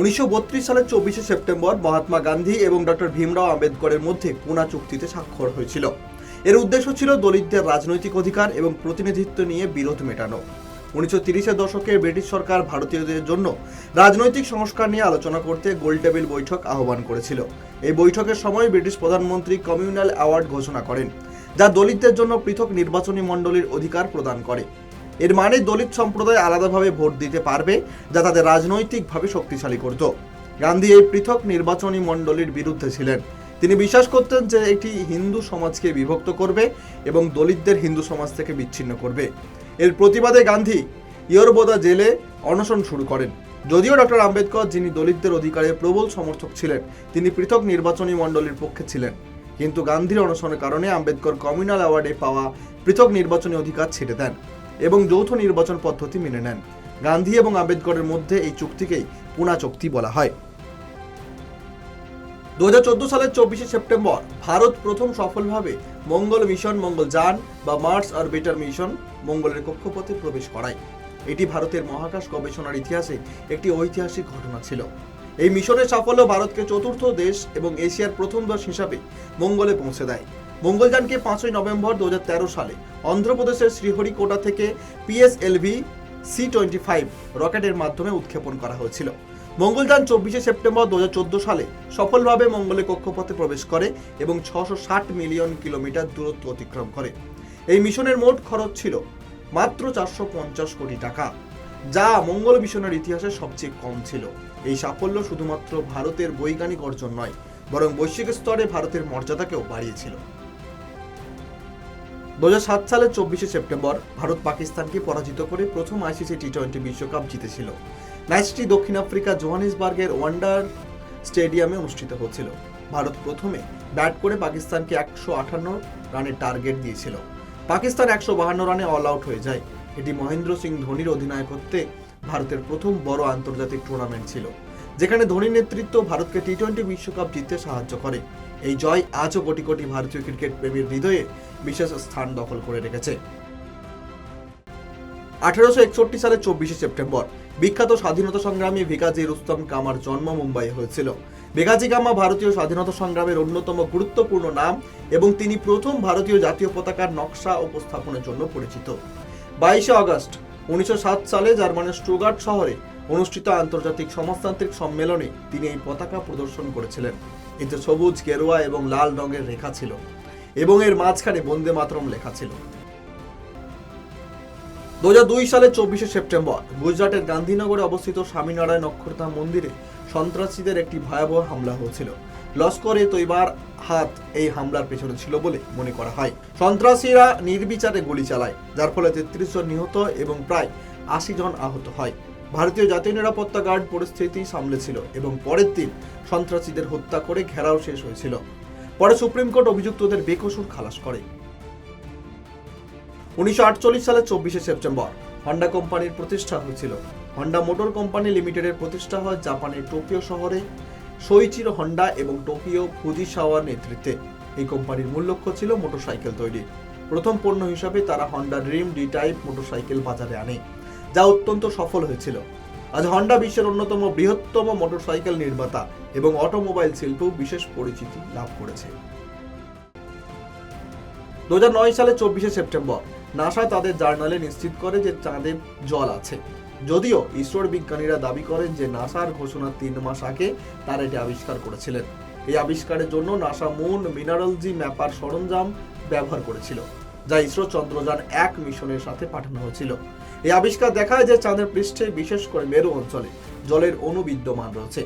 উনিশশো বত্রিশ সালের চব্বিশে সেপ্টেম্বর মহাত্মা গান্ধী এবং ডক্টর ভীমরাও আম্বেদকরের মধ্যে পুনা চুক্তিতে স্বাক্ষর হয়েছিল। এর উদ্দেশ্য ছিল দলিতদের রাজনৈতিক অধিকার এবং প্রতিনিধিত্ব নিয়ে বিরোধ মেটানো। উনিশশো তিরিশের দশকে ব্রিটিশ সরকার ভারতীয়দের জন্য রাজনৈতিক সংস্কার নিয়ে আলোচনা করতে গোলটেবিল বৈঠক আহ্বান করেছিল। এই বৈঠকের সময় ব্রিটিশ প্রধানমন্ত্রী কমিউনাল অ্যাওয়ার্ড ঘোষণা করেন, যা দলিতদের জন্য পৃথক নির্বাচনী মণ্ডলীর অধিকার প্রদান করে। এর মানে দলিত সম্প্রদায় আলাদাভাবে ভোট দিতে পারবে যা তাদের রাজনৈতিকভাবে শক্তিশালী করত। গান্ধী এই পৃথক নির্বাচনী মণ্ডলীর বিরুদ্ধে ছিলেন। তিনি বিশ্বাস করতেন যে এটি হিন্দু সমাজকে বিভক্ত করবে এবং দলিতদের হিন্দু সমাজ থেকে বিচ্ছিন্ন করবে। এর প্রতিবাদে গান্ধী ইয়রবোদা জেলে অনশন শুরু করেন। যদিও ডক্টর আম্বেদকর, যিনি দলিতদের অধিকারের প্রবল সমর্থক ছিলেন, তিনি পৃথক নির্বাচনী মণ্ডলীর পক্ষে ছিলেন। কিন্তু গান্ধীর অনশনের কারণে আম্বেদকর কমিউনাল অ্যাওয়ার্ডে পাওয়া পৃথক নির্বাচনী অধিকার ছেড়ে দেন। এবং যৌথ নির্বাচন পদ্ধতি মেনে নেন। গান্ধী এবং আম্বেদকরের মধ্যে এই চুক্তিকেই পুনা চুক্তি বলা হয়। দু সালের চব্বিশে সেপ্টেম্বর ভারত প্রথম সফলভাবে মঙ্গল মিশন, মঙ্গল মঙ্গলযান বা মার্স অরবিটার মিশন মঙ্গলের কক্ষপথে প্রবেশ করায়। এটি ভারতের মহাকাশ গবেষণার ইতিহাসে একটি ঐতিহাসিক ঘটনা ছিল। এই মিশনের সাফল্য ভারতকে চতুর্থ দেশ এবং এশিয়ার প্রথম দেশ হিসাবে মঙ্গলে পৌঁছে দেয়। মঙ্গলযানকে পাঁচই নভেম্বর দু হাজার তেরো সালে অন্ধ্রপ্রদেশের শ্রীহরিকোটা থেকে পিএসএলভি সি টোয়েন্টি ফাইভ রকেটের মাধ্যমে উৎক্ষেপণ করা হয়েছিল। মঙ্গলযান চব্বিশে সেপ্টেম্বর দু হাজার চোদ্দ সালে সফলভাবে মঙ্গলে কক্ষপথে প্রবেশ করে এবং ছশো মিলিয়ন কিলোমিটার দূরত্ব অতিক্রম করে। এই মিশনের মোট খরচ ছিল মাত্র চারশো পঞ্চাশ কোটি টাকা, যা মঙ্গল মিশনের ইতিহাসে সবচেয়ে কম ছিল। এই সাফল্য শুধুমাত্র ভারতের বৈজ্ঞানিক অর্জন নয়, বরং বৈশ্বিক স্তরে ভারতের মর্যাদাকেও বাড়িয়েছিল। দু সালের চব্বিশে সেপ্টেম্বর, ভারত পাকিস্তানকে পরাজিত করে প্রথম আইসিসি টি টোয়েন্টি বিশ্বকাপ জিতেছিল। ম্যাচটি দক্ষিণ আফ্রিকা জোহানিসবার্গের ওয়ান্ডার স্টেডিয়ামে অনুষ্ঠিত হচ্ছিল। ভারত প্রথমে ব্যাট করে পাকিস্তানকে একশো আটান্ন রানের টার্গেট দিয়েছিল। পাকিস্তান একশো বাহান্ন রানে অল আউট হয়ে যায়। এটি মহেন্দ্র সিং ধোনির অধিনায়কত্বে ভারতের প্রথম বড় আন্তর্জাতিক টুর্নামেন্ট ছিল, যেখানে ধোনির নেতৃত্ব ভারতকে টি টোয়েন্টি বিশ্বকাপ জিততে সাহায্য করে। এই জয় আজও কোটি কোটি ভারতীয় ক্রিকেট প্রেমীর হৃদয়ে বিশেষ স্থান দখল করে রেখেছে। আঠারোশো একষট্টি সালের চব্বিশে সেপ্টেম্বর, বিখ্যাত স্বাধীনতা সংগ্রামী ভিকাজি রুস্তম কামার জন্ম মুম্বাইয়ে হয়েছিল। ভিকাজি কামা ভারতীয় স্বাধীনতা সংগ্রামের অন্যতম গুরুত্বপূর্ণ নাম এবং তিনি প্রথম ভারতীয় জাতীয় পতাকার নকশা উপস্থাপনের জন্য পরিচিত। বাইশে আগস্ট, উনিশশো সালে জার্মানির স্টুগার্ট শহরে অনুষ্ঠিত আন্তর্জাতিক সমাজতান্ত্রিক সম্মেলনে তিনি এই পতাকা প্রদর্শন করেছিলেন। এতে সবুজ, গেরুয়া এবং লাল রঙের রেখা ছিল। এবং এর মাঝখানে বন্দে মাতরম লেখা ছিল। দু দুই সালের চব্বিশে সেপ্টেম্বর গুজরাটের গান্ধীনগরে অবস্থিত স্বামীনারায়ণ অক্ষরধাম মন্দিরে সন্ত্রাসীদের একটি ভয়াবহ হামলা হয়েছিল। লস্করে তৈবার হাত এই হামলার পেছনে ছিল বলে মনে করা হয়। সন্ত্রাসীরা নির্বিচারে গুলি চালায়, যার ফলে তেত্রিশ জন নিহত এবং প্রায় আশি জন আহত হয়। ভারতীয় জাতীয় নিরাপত্তা গার্ড পরিস্থিতি সামলেছিল এবং পরের দিন সন্ত্রাসীদের হত্যা করে ঘেরাও শেষ হয়েছিল। পরে সুপ্রিম কোর্ট অভিযুক্তদের বেকসুর খালাস করে। উনিশশো আটচল্লিশ সালের চব্বিশে সেপ্টেম্বর, হন্ডা কোম্পানির প্রতিষ্ঠা হয়েছিল। হন্ডা মোটর কোম্পানি লিমিটেডের প্রতিষ্ঠা হয় জাপানের টোকিও শহরে। সইচিরো হন্ডা এবং টোকিও ফুজিসাওয়ার নেতৃত্বে। এই কোম্পানির মূল লক্ষ্য ছিল মোটরসাইকেল তৈরি প্রথম পণ্য হিসাবে তারা Honda Dream D type motorcycle বাজারে আনে, যা অত্যন্ত সফল হয়েছিল। আজ হন্ডা বিশ্বের অন্যতম বৃহত্তম মোটরসাইকেল নির্মাতা এবং অটোমোবাইল শিল্পেও বিশেষ পরিচিতি লাভ করেছে। দু সালে চব্বিশে সেপ্টেম্বর, নাসা তাদের জার্নালে নিশ্চিত করে যে চাঁদে জল আছে। যদিও ইসরোর বিজ্ঞানীরা দাবি করেন যে নাসার ঘোষণার তিন মাস আগে তারা এটি আবিষ্কার করেছিলেন। এই আবিষ্কারের জন্য নাসা মুন মিনারেলজি ম্যাপার সরঞ্জাম ব্যবহার করেছিল, যা ইসরো চন্দ্রযান এক মিশনের সাথে পাঠানো হয়েছিল। এই আবিষ্কার দেখায় যে চাঁদের পৃষ্ঠে বিশেষ করে মেরু অঞ্চলে জলের অণু বিদ্যমান রয়েছে।